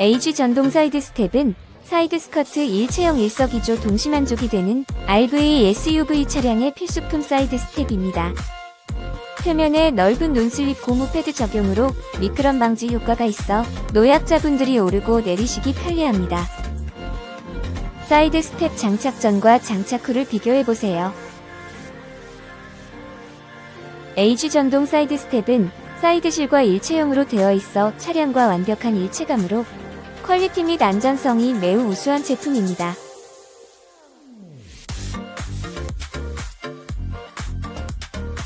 AG 전동 사이드 스텝은 사이드 스커트 일체형 일석이조 동시만족이 되는 RV SUV 차량의 필수품 사이드 스텝입니다. 표면에 넓은 논슬립 고무 패드 적용으로 미끄럼 방지 효과가 있어 노약자분들이 오르고 내리시기 편리합니다. 사이드 스텝 장착 전과 장착 후를 비교해 보세요. AG 전동 사이드 스텝은 사이드실과 일체형으로 되어 있어 차량과 완벽한 일체감으로 퀄리티 및 안전성이 매우 우수한 제품입니다.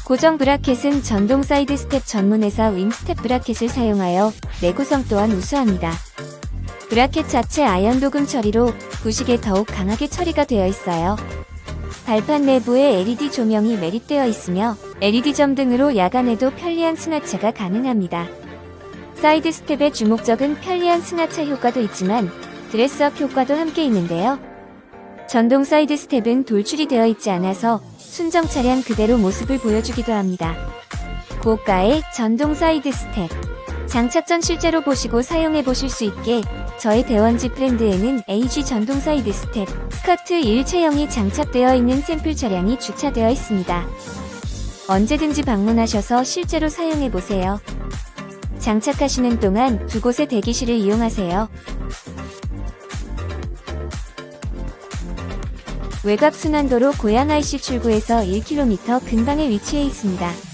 고정 브라켓은 전동 사이드 스텝 전문 회사 윈스텝 브라켓을 사용하여 내구성 또한 우수합니다. 브라켓 자체 아연 도금 처리로 부식에 더욱 강하게 처리가 되어 있어요. 발판 내부에 LED 조명이 매립되어 있으며 LED점 등으로 야간에도 편리한 승하차가 가능합니다. 사이드 스텝의 주목적은 편리한 승하차 효과도 있지만 드레스업 효과도 함께 있는데요. 전동 사이드 스텝은 돌출이 되어 있지 않아서 순정 차량 그대로 모습을 보여주기도 합니다. 고가의 전동 사이드 스텝. 장착 전 실제로 보시고 사용해 보실 수 있게 저희 대원지 브랜드에는 AG 전동 사이드 스텝, 스커트 일체형이 장착되어 있는 샘플 차량이 주차되어 있습니다. 언제든지 방문하셔서 실제로 사용해 보세요. 장착하시는 동안 두 곳의 대기실을 이용하세요. 외곽 순환도로 고양 IC 출구에서 1km 근방에 위치해 있습니다.